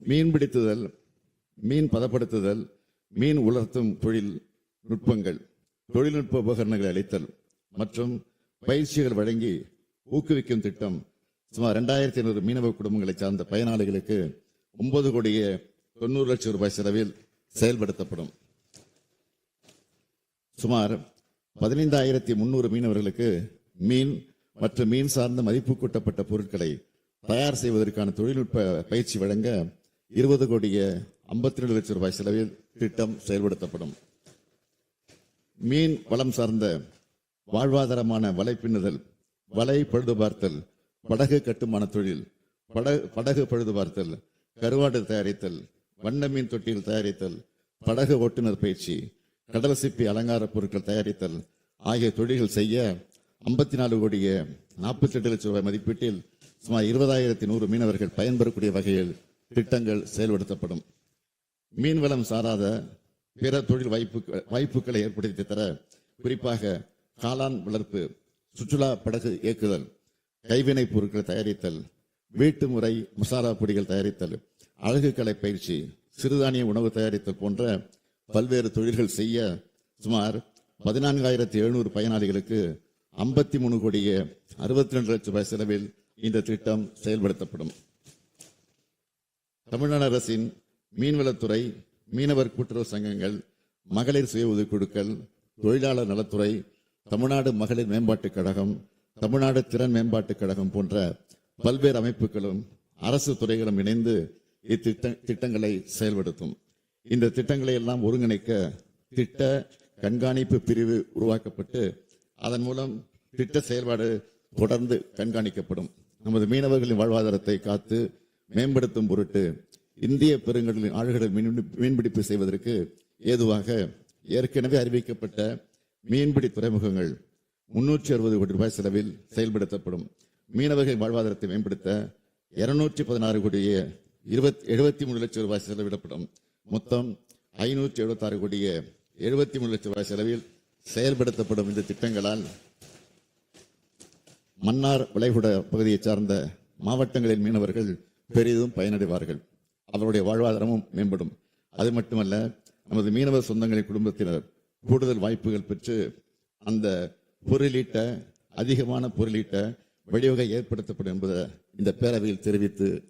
மீன் பிடித்துதல் மீன் பதப்படுத்துதல் மீன் உலர்த்தும் தொழில் நுட்பங்கள் தொழில்நுட்ப உபகரணங்களை அளித்தல் மற்றும் பயிற்சிகள் வழங்கி ஊக்குவிக்கும் திட்டம் சுமார் ரெண்டாயிரத்தி ஐநூறு மீனவ குடும்பங்களை சார்ந்த பயனாளிகளுக்கு ஒன்பது கோடியே தொண்ணூறு லட்சம் ரூபாய் செலவில் செயல்படுத்தப்படும். சுமார் பதினைந்தாயிரத்தி முன்னூறு மீனவர்களுக்கு மீன் மற்றும் மீன் சார்ந்த மதிப்பு கூட்டப்பட்ட பொருட்களை தயார் செய்வதற்கான தொழில்நுட்ப பயிற்சி வழங்க இருபது கோடியே ஐம்பத்தி ரெண்டு லட்சம் ரூபாய் செலவில் திட்டம் செயல்படுத்தப்படும். மீன் வளம் சார்ந்த வாழ்வாதாரமான வலை பின்னுதல் வலை பழுது பார்த்தல் படகு கட்டுமான தொழில் படகு படகு பழுது பார்த்தல் கருவாடு தயாரித்தல் வண்ண மீன் தொட்டியில் தயாரித்தல் படகு ஓட்டுநர் பயிற்சி கடல் சிப்பி அலங்கார பொருட்கள் தயாரித்தல் ஆகிய தொழில்கள் செய்ய ஐம்பத்தி நாலு கோடியே நாற்பத்தி எட்டு லட்சம் ரூபாய் மதிப்பீட்டில் சுமார் இருபதாயிரத்தி நூறு மீனவர்கள் பயன்பெறக்கூடிய வகையில் திட்டங்கள் செயல்படுத்தப்படும். மீன்வளம் சாராத பிற தொழில் வாய்ப்பு வாய்ப்புகளை ஏற்படுத்தி தர குறிப்பாக காளான் வளர்ப்பு சுற்றுலா படகு இயக்குதல் கைவினைப் பொருட்கள் தயாரித்தல் வீட்டு முறை மசாலா பொடிகள் தயாரித்தல் அழகு கலை பயிற்சி சிறுதானிய உணவு தயாரித்தல் போன்ற பல்வேறு தொழில்கள் செய்ய சுமார் பதினான்காயிரத்தி எழுநூறு பயனாளிகளுக்கு ஐம்பத்தி மூணு கோடியே அறுபத்தி ரெண்டு லட்சம் ரூபாய் செலவில் இந்த திட்டம் செயல்படுத்தப்படும். தமிழ்நாடு அரசின் மீன்வளத்துறை மீனவர் கூட்டுறவு சங்கங்கள் மகளிர் சுய உதவிக்குழுக்கள் தொழிலாளர் நலத்துறை தமிழ்நாடு மகளிர் மேம்பாட்டுக் கழகம் தமிழ்நாடு திறன் மேம்பாட்டுக் கழகம் போன்ற பல்வேறு அமைப்புகளும் அரசு துறைகளும் இணைந்து இத்திட்ட திட்டங்களை செயல்படுத்தும். இந்த திட்டங்களை எல்லாம் ஒருங்கிணைக்க திட்ட கண்காணிப்பு பிரிவு உருவாக்கப்பட்டு அதன் மூலம் திட்ட செயல்பாடு தொடர்ந்து கண்காணிக்கப்படும். நமது மீனவர்களின் வாழ்வாதாரத்தை காத்து மேம்படுத்தும் பொருட்டு இந்திய பெருங்கடலின் ஆழ்கடல் மீன்பிடிப்பு செய்வதற்கு ஏதுவாக ஏற்கனவே அறிவிக்கப்பட்ட மீன்பிடி துறைமுகங்கள் முன்னூற்றி அறுபது கோடி ரூபாய் செலவில் செயல்படுத்தப்படும். மீனவர்கள் வாழ்வாதாரத்தை மேம்படுத்த இருநூற்றி பதினாறு கோடியே இருபத்தி எழுபத்தி மூணு லட்சம் ரூபாய் செலவிடப்படும். மொத்தம் ஐநூற்றி எழுபத்தாறு கோடியே எழுபத்தி மூணு லட்சம் ரூபாய் செலவில் செயல்படுத்தப்படும் இந்த திட்டங்களால் மன்னார் விளைகுட பகுதியைச் சார்ந்த மாவட்டங்களின் மீனவர்கள் பெரிதும் பயனடைவார்கள். அவருடைய வாழ்வாதாரமும் மேம்படும். அது மட்டுமல்ல நமது மீனவர் சொந்தங்களின் குடும்பத்தினர் கூடுதல் வாய்ப்புகள் பெற்று அந்த பொருளீட்ட அதிகமான பொருளீட்ட வழிவகை ஏற்படுத்தப்படும் என்பதை இந்த பேரவையில் தெரிவித்து